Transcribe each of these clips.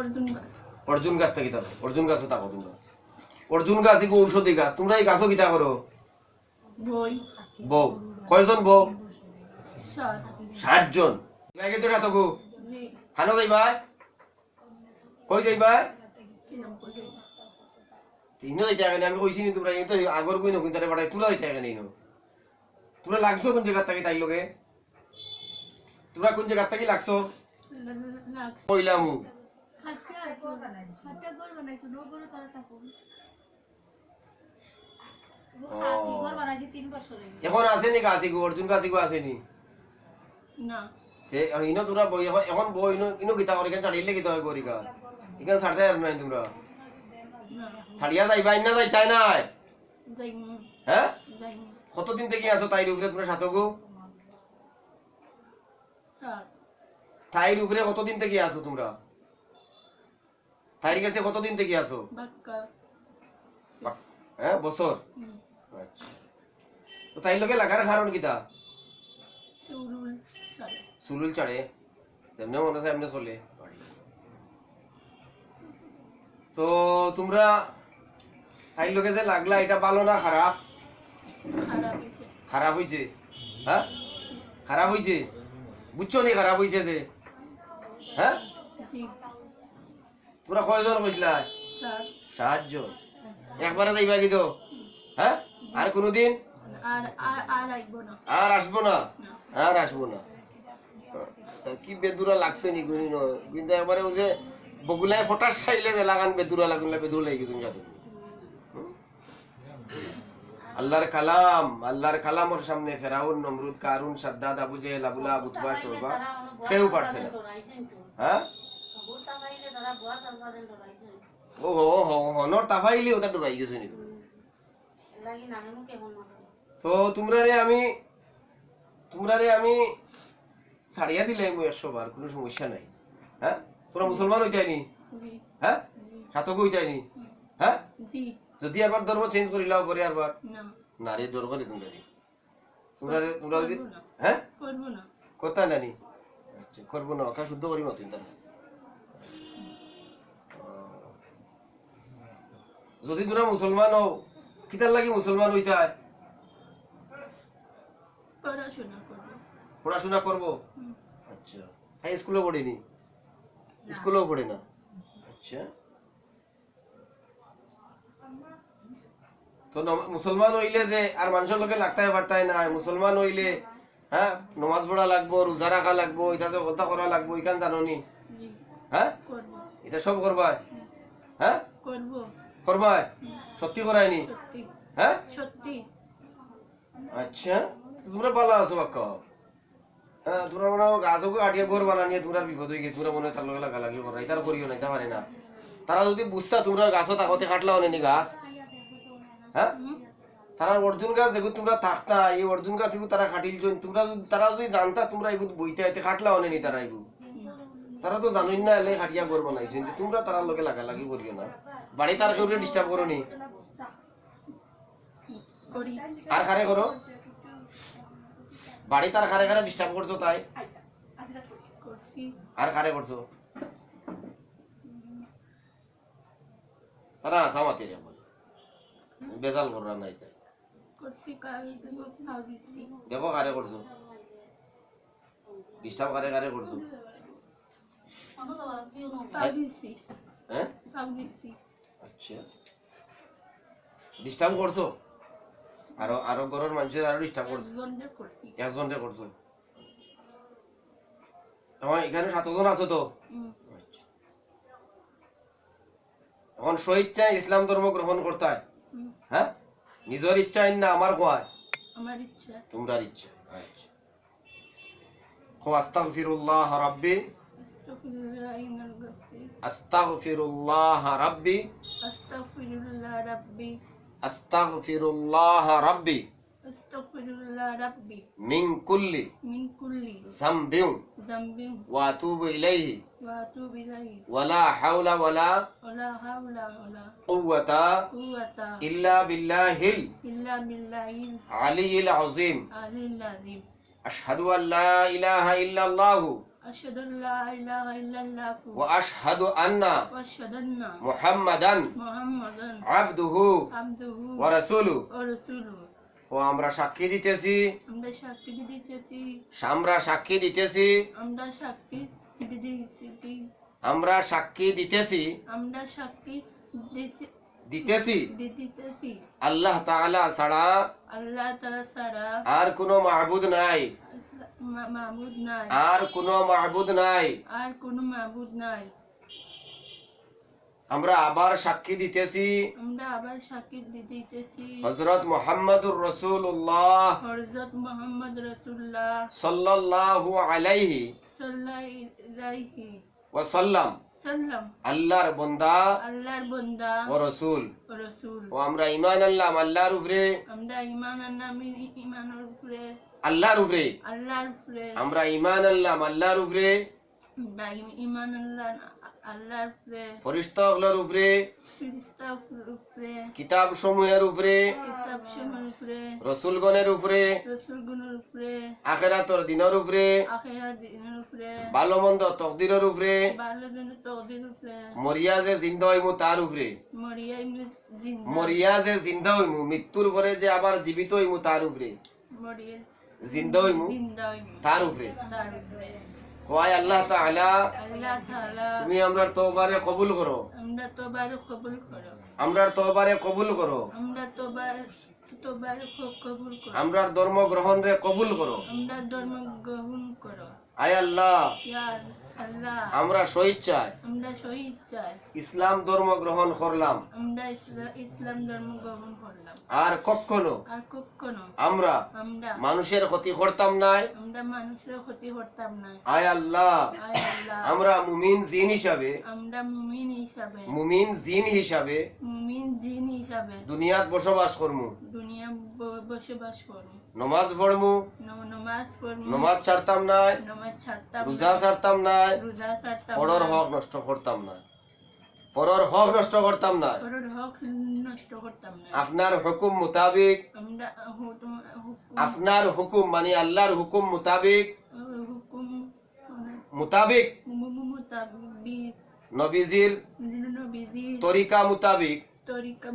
অর্জুন গাছ। অর্জুন কিতা করো? অর্জুন গাছও থাকো তোমরা। অর্জুন গাছ এগো ঔষধি গাছ। তোমরা এই গাছও কিতা করো? বউ। কয়জন বউ? সাতজন। লাগে তো সাতকু জি। খানো যাইবা কই যাইবা তিনও যাইতে আগে আমি কইছি নি তোমরা তো আগর কই নকুন তারে বাড়াই তোরা যাইতে আগে নিনো তোমরা লাগছো কোন জায়গা থাকি তাই লগে? তোমরা কোন জায়গা থাকি লাগছো? লাগছে। কইলাম হাতে আসো হাতে গোল বানাইছো নো বড় তারা থাকো। এখন আছে নি গাছ এগো অর্জুন গাছ আছে নি না। তে ইনো তোমরা বই এখন বই ইনো ইনো কিতা করে কেন ছাড়িলে কিতা হয় করি গা ইখান ছাড়তে আর নাই তোমরা না। ছাড়িয়া যাইবা না যাইতাই নাই। হ্যাঁ কতদিন থেকে আছো তাইর উপরে তোমরা সাতকু সাত। তাইর উপরে কতদিন থেকে আছো তোমরা? তাইর কাছে কতদিন থেকে আছো? হ্যাঁ বছর? আচ্ছা। তো তাই লগে লাগার কারণ কিতা সুলুল চড়ে। তেমনি মনে আছে এমনি চলে। তো তোমরা তাই লগে যে লাগলা এটা ভালো না খারাপ? খারাপ হয়েছে। হ্যাঁ? খারাপ হয়েছে? বুঝছ নি খারাপ হয়েছে যে? হ্যাঁ? জি তোমরা কয়জন কইসলা সাত। সাহায্য একবারে যাইবা কি তো? হ্যাঁ? আর কোনোদিন? আর আর আর আইব না। আর আসব না? আর আসব না। কি বেদুরা লাগছে নি গুনি ন কিন্তু একবারে ওই যে বগুলায় ফটাস খাইলে যে লাগান বেদুরা লাগুন বেদুর লাগি গেছে যাতে আল্লাহর কালাম আল্লাহর কালামর সামনে ফেরাউন নমরুদ কারুন সাদ্দাদ আবু জেহেল আবুলা বুতবা শোরবা কেউ পারছে না। হ্যাঁ? ও হো হো হনর তাফাইলি ওটা ডরাই গেছে নি তো তোমরা রে আমি তোমরা রে আমি ছাড়িয়া দিলে মুই একশো বার কোনো সমস্যা নাই। হ্যাঁ? তোরা মুসলমান হইতাইনি জি। হ্যাঁ? জি। সাতক হইতাইনি হ্যাঁ? যদি আরবার ধর্ম চেঞ্জ করিলাও পরে আরবার না। করে তোমরা রে। তোমরা রে- তোমরা না। হ্যাঁ? করব না। কথা নানি আচ্ছা করব না শুদ্ধ করি মতো তারা যদি তোরা মুসলমান হও কিতার লাগে মুসলমান পড়াশোনা করব। পড়াশোনা করব? আচ্ছা। হ্যাঁ স্কুলে পড়েনি? স্কুলেও পড়ে না? আচ্ছা। তো মুসলমান হইলে যে আর মানুষের লোকে লাগতাই পারতাই না মুসলমান হইলে হ্যাঁ নমাজ পড়া লাগবো রোজা রাখা লাগবো এটা যে কথা করা লাগবো ইখান জাননি জি। হ্যাঁ? করব। এটা সব করবাই? হ্যাঁ? করব। করবাই সত্যি করায়নি হ্যাঁ? সত্যি। আচ্ছা তোমরা পালা আছো বাক্কা হ্যাঁ তোমরা মনে হয় গাছকে আটিয়া ঘর বানানিয়ে তোমরা বিপদ হয়ে গিয়ে তোমরা মনে তার লগে লাগা করাই তার করিও নাই তা পারে না। তারা যদি বুঝতা তোমরা গাছত আগতে কাটলা অনেনি গাছ? হ্যাঁ? তারা অর্জুন গাছ যেগুলো তোমরা থাকতা এই অর্জুন গাছ তারা কাটিল তোমরা যদি তারা যদি জানতা তোমরা এগুলো বইতে আইতে কাটলা অনেনি তারা এগুলো তারা তো জানোই না, এলে খাটিয়া ঘর বানাইছে কিন্তু তোমরা তারার লগে লাগা লাগি করিও না। বাড়ি তার কেউ ডিস্টার্ব করো নি। আর খারে করো? বাড়ি তার খারে খারে ডিস্টার্ব করছ তাই? আর কারে করছ? তারা আসা মাতি রে বেজাল করা নাই তাই। দেখো কারে করছ। ডিস্টার্ব কারে কারে করছ? হ্যাঁ? ভাবিছি। আচ্ছা। ডিস্টার্ব করছ? আরও আরও ঘরের মানুষের আরও ডিস্টার্ব করছ? একজনকে করছ। আমার এখানে সাতজন আছো তো? আচ্ছা। এখন স্বইচ্ছায় ইসলাম ধর্ম গ্রহণ করতে হয়। হ্যাঁ? নিজের ইচ্ছায় না আমার আমার ইচ্ছা। তোমরার ইচ্ছা। আচ্ছা। আস্তাগফিরুল্লাহ রাব্বি أستغفر الله ربي. أستغفر الله ربي. أستغفر الله ربي. أستغفر الله ربي. من كل من كل ذنب. ذنب. وأتوب إليه. وأتوب إليه. ولا حول ولا ولا حول ولا قوة قوة إلا بالله إلا بالله العلي العظيم. العلي العظيم. أشهد أن لا إله إلا الله. أشهد أن لا إله إلا الله وأشهد أن وأشهد أن محمدا محمدا عبده عبده ورسوله ورسوله ও আমরা সাক্ষী দিতেছি আমরা সাক্ষী দিতেছি আমরা সাক্ষী দিতেছি আমরা সাক্ষী দিতেছি আমরা সাক্ষী দিতেছি আমরা সাক্ষী দিতে- দিতেছি দিতেছি আল্লাহ তাআলা ছাড়া আল্লাহ তালা ছাড়া আর কোনো মাহবুদ নাই মা- মাবুদ নাই। আর কোনো মাহবুদ নাই। আর কোনো মাবুদ নাই। আমরা আবার সাক্ষী দিতেছি। আমরা আবার সাক্ষী দিতেছি। হজরত মোহাম্মদুর রসুল্লাহ হরজত মোহাম্মদ রসুল্লাহ সাল্লাল্লাহু আলাইহি সাল্লাল্লাহু ওয়াসাল্লাম সাল্লাম। আল্লাহর বন্দা আল্লাহর বন্দা ও রসুল। ও রসুল। ও আমরা ইমান আল্লাহ আল্লাহর উপরে। আমরা ইমান আনলাম ইমানের উপরে। আল্লাহর উপরে। আল্লাহর উপরে। আমরা ইমান আল্লাহ আল্লাহর উপরে। আমরা ইমান আল্লাহ আল্লাহর উপরে। ফরিস্তাগুলোর উপরে। ফিরিস্তা উপরে। কিতাব সমূহের উপরে। কিতাব সময়ের উপরে। রসুলগণের উপরে। রসুলগুনের উপরে। আখেরাতর দিনের উপরে। আখেরা দিনের উপরে। ভালো মন্দ তকদিরের উপরে। ভালো দিন তকদির উপরে। মরিয়া যে জিন্দা হইমু তার উপরে। মরিয়া জিন্দা। মরিয়া যে জিন্দা হইমু মৃত্যুর পরে যে আবার জীবিত হইমু তার উপরে। মরিয়া জিন্দা হইমু তার উপরে। কয় আল্লাহ তাআলা। তুমি আমরার তওবারে কবুল করো। আমরা তওবারে কবুল করো। আমরার তওবারে কবুল করো। আমরা করো। আমরার ধর্ম গ্রহণ রে কবুল করো। আমরা ধর্ম গ্রহণ করো। আয় আল্লাহ। আমরা শহীদ চাই। আমরা শহীদ চাই। ইসলাম ধর্ম গ্রহণ করলাম। আমরা ইসলাম ধর্ম গ্রহণ করলাম। আর কখনো আর কখনো আমরা আমরা মানুষের ক্ষতি করতাম নাই। আমরা মানুষের ক্ষতি করতাম না আয় আল্লাহ। আয় আল্লাহ। আমরা মুমিন জিন হিসাবে আমরা মুমিন হিসাবে মুমিন জিন হিসাবে মুমিন জিন হিসাবে দুনিয়াত বসবাস করমু। দুনিয়া বসবাস করুন নমাজ পড়মু। নমাজ পড়ুন নমাজ ছাড়তাম নাই। নমাজ ছাড়তাম রোজা ছাড়তাম নাই। রোজা হক নষ্ট করতাম না পরর হক নষ্ট করতাম না পরের হক নষ্ট করতাম না আপনার হুকুম মোতাবিক। আপনার হুকুম মানে আল্লাহর হুকুম মোতাবিক। হুকুম মোতাবিক। নবীজির নবীজি তরিকা মোতাবিক। তরিকা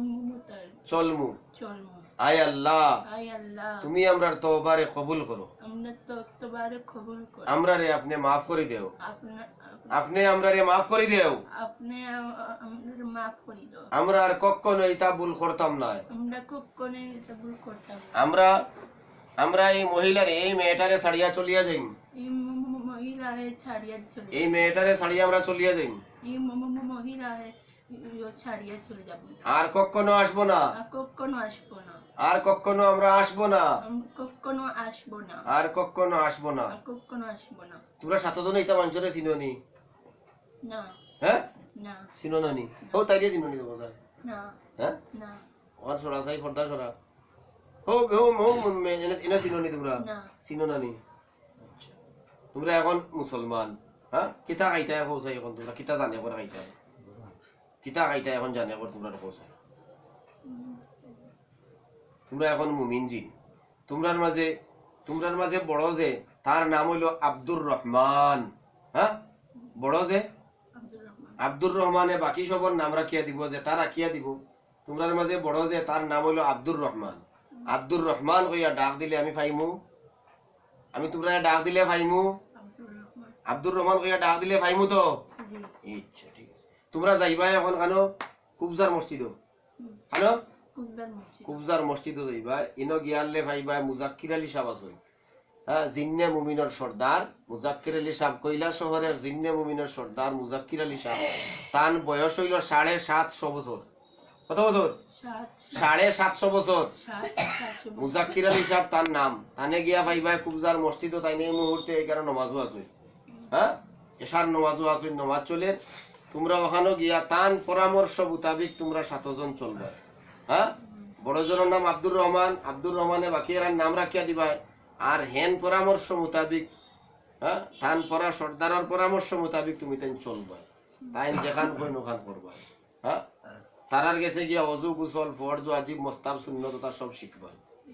চলমু। চলমু। আয় আল্লাহ। তুমি আমরার তওবারে কবুল করো। আমরা তো তোমারে কবুল করি। আমরা রে আপনি মাফ করে দেও। আপনি আমরা রে মাফ করে দেও। আপনি মাফ করে দাও। আমরা আর কখনো এটা ভুল করতাম না আমরা কখনো এটা ভুল করতাম আমরা আমরা এই মহিলার এই মেয়েটারে ছাড়িয়া চলিয়া যাইম। এই মেয়েটারে ছাড়িয়া আমরা চলিয়া যাইম। এই ম- ম- ম- মহিলারে ছাড়িয়ে চলে যাব। আর কখনো আসব না। আর কখনো আসব না। আর কখনো আমরা আসব না। কখনো আসব না। আর কখনো আসব না। কখনো আসব না। তোমরা সাতজনে এটা মানুষের চিননি না। হ্যাঁ? না। ও তাইরে চিননি দেবো স্যার না। হ্যাঁ? না। ওর সরা ফর্দা সরা। হো হো হো এনে চিননি তোমরা। না। আচ্ছা। তোমরা এখন মুসলমান হ্যাঁ? কিতা খাইতা এখন তোমরা। কিতা জানে করে খাইতা কিতা খাইতা এখন জানে করে তোমরা কোসাই তোমরা এখন মুমিন জিন তোমরার মাঝে তোমরার মাঝে বড় যে তার নাম হইল আব্দুর রহমান হ্যাঁ বড় যে আব্দুর রহমানে বাকি সবর নাম রাখিয়া দিব যে তার রাখিয়া দিব তোমরার মাঝে বড় যে তার নাম হইল আব্দুর রহমান আব্দুর রহমান কইয়া ডাক দিলে আমি ফাইমু আমি তোমরা ডাক দিলে ফাইমু আব্দুর রহমান কইয়া ডাক দিলে ফাইমু তো ইচ্ছা তোমরা যাইবা এখন কানো কুবজার মসজিদ। কানো কুবজার মসজিদ। যাইবা। ইনো গিয়ালে ভাইবা মুজাক্কির আলী সাহ আছে। হ্যাঁ জিন্নে মুমিনের সর্দার। মুজাক্কির আলী সাহ কৈলা শহরের জিন্নে মুমিনের সর্দার মুজাক্কির আলী সাহ তান বয়স হইল সাড়ে সাতশো বছর। কত বছর? সাড়ে সাতশো বছর। মুজাক্কির আলী সাহ তার নাম। তানে গিয়া ভাইবা কুবজার মসজিদ তাই এই মুহূর্তে এই কারণে নমাজও আছে। হ্যাঁ এসার নমাজও আছে নমাজ চলে। তোমরা ওখানে গিয়া তান পরামর্শ মোতাবিক তোমরা সাতজন চলবে। হ্যাঁ? বড়জনের নাম আব্দুর রহমান, আব্দুর রহমানে বাকি এরার নাম রাখিয়া দিবা। আর হেন পরামর্শ মোতাবিক হ্যাঁ? তান পরা সর্দারের পরামর্শ মোতাবিক তুমি তাই চলবা। তাই যেখান কই নোখান করবা। হ্যাঁ? তারার গেছে গিয়া অজু গুসল, ফরজ আজিব মোস্তাব শূন্য তথা সব শিখবা।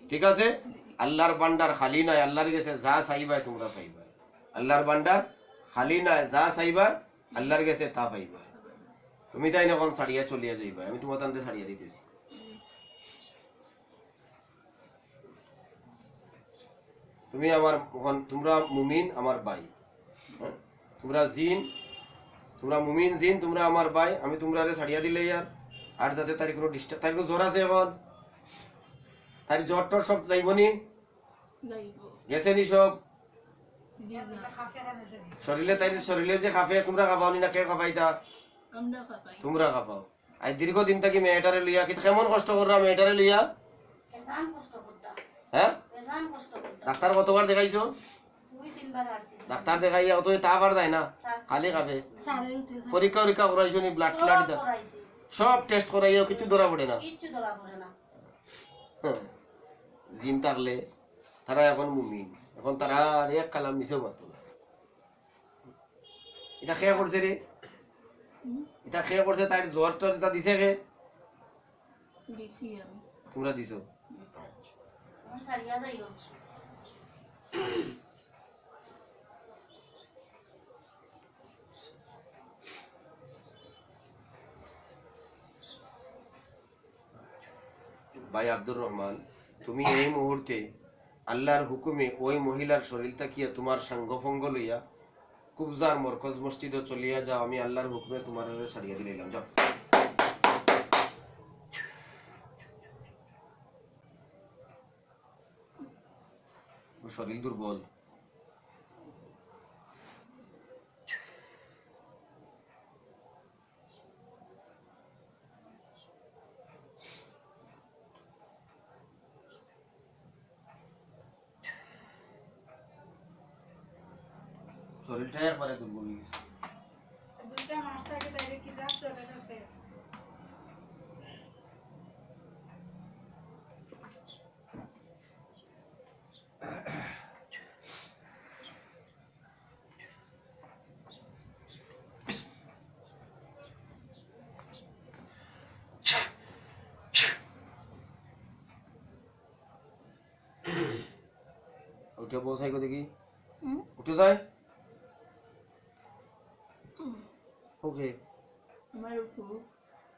ঠিক আছে? আল্লাহর বান্ডার খালি নাই, আল্লাহর গেছে যা চাইবাই তোমরা পাইবা। আল্লাহর বান্ডার খালি নাই, যা চাইবা আল্লাহর কাছে তা পাইবা। তুমি তাই এখন ছাড়িয়া চলিয়া যাইবা আমি তোমার তান্তে ছাড়িয়া দিতেছি। তুমি আমার তোমরা মুমিন আমার ভাই। হ্যাঁ? তোমরা জিন তোমরা মুমিন জিন তোমরা আমার ভাই আমি তোমরা ছাড়িয়া দিলে ইয়ার। আর যাতে তার কোনো ডিস্টার্ব তার কোনো জ্বর আছে এখন? তার জ্বর টর সব যাইবনি? যাইব। গেছে নি সব? না শরীরে তাই শরীরে যে খাফে তোমরা খাফাওনি না কে খাপাই তোমরা খাফাও। আজ দীর্ঘদিন থাকি মেয়েটারে লইয়া কিন্তু কেমন কষ্ট কররা মেয়েটারে লইয়া? হ্যাঁ? ডাক্তার কতবার দেখাইছো? দুই ডাক্তার দেখাইয়া অত তা পার দেয় না খালি খাবে। পরীক্ষা পরীক্ষা করাইছো নি ব্লাড ট্লাড সব টেস্ট করাইয়া কিছু ধরা পড়ে না? কিচ্ছু ধরা পড়ে না। হ্যাঁ। জিন থাকলে তারা এখন মুমিন। এখন তারা আর এক কালাম মিছেও মারতো না। এটা খেয়া করছে রে। এটা খেয়া করছে তার জ্বর টর এটা দিছে কে। তোমরা দিছো। ভাই আব্দুর রহমান তুমি এই মুহূর্তে আল্লাহর হুকুমে ওই মহিলার শরীর তাকিয়া তোমার সাঙ্গফঙ্গ লইয়া কুবজার মরকজ মসজিদে চলিয়া যাও, আমি আল্লাহর হুকুমে তোমার সারিয়া দিলাম। যাও। শরীর দুর্বল। শরীরটা একবারে দুর্বল হয়ে গেছে উঠে বসাই গো দেখি হুম উঠে যায় ওকে আমার উপু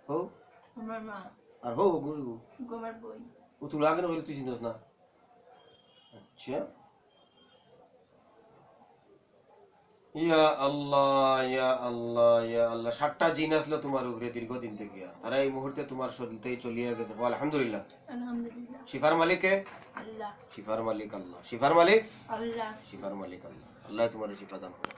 হো আমার মা আর হো গো গো গোমার বই ও তুলা কেন হইলে তুই চিনস না আচ্ছা ইয়া আল্লাহ ইয়া আল্লাহ ইয়া আল্লাহ সাতটা জিন আসলো তোমার উপরে দীর্ঘদিন থেকে তারা এই মুহূর্তে তোমার শরীরতেই চলিয়া গেছে বল আলহামদুলিল্লাহ আলহামদুলিল্লাহ শিফার মালিক কে আল্লাহ শিফার মালিক আল্লাহ শিফার মালিক আল্লাহ শিফার মালিক আল্লাহ আল্লাহ তোমার শিফা দান করুন।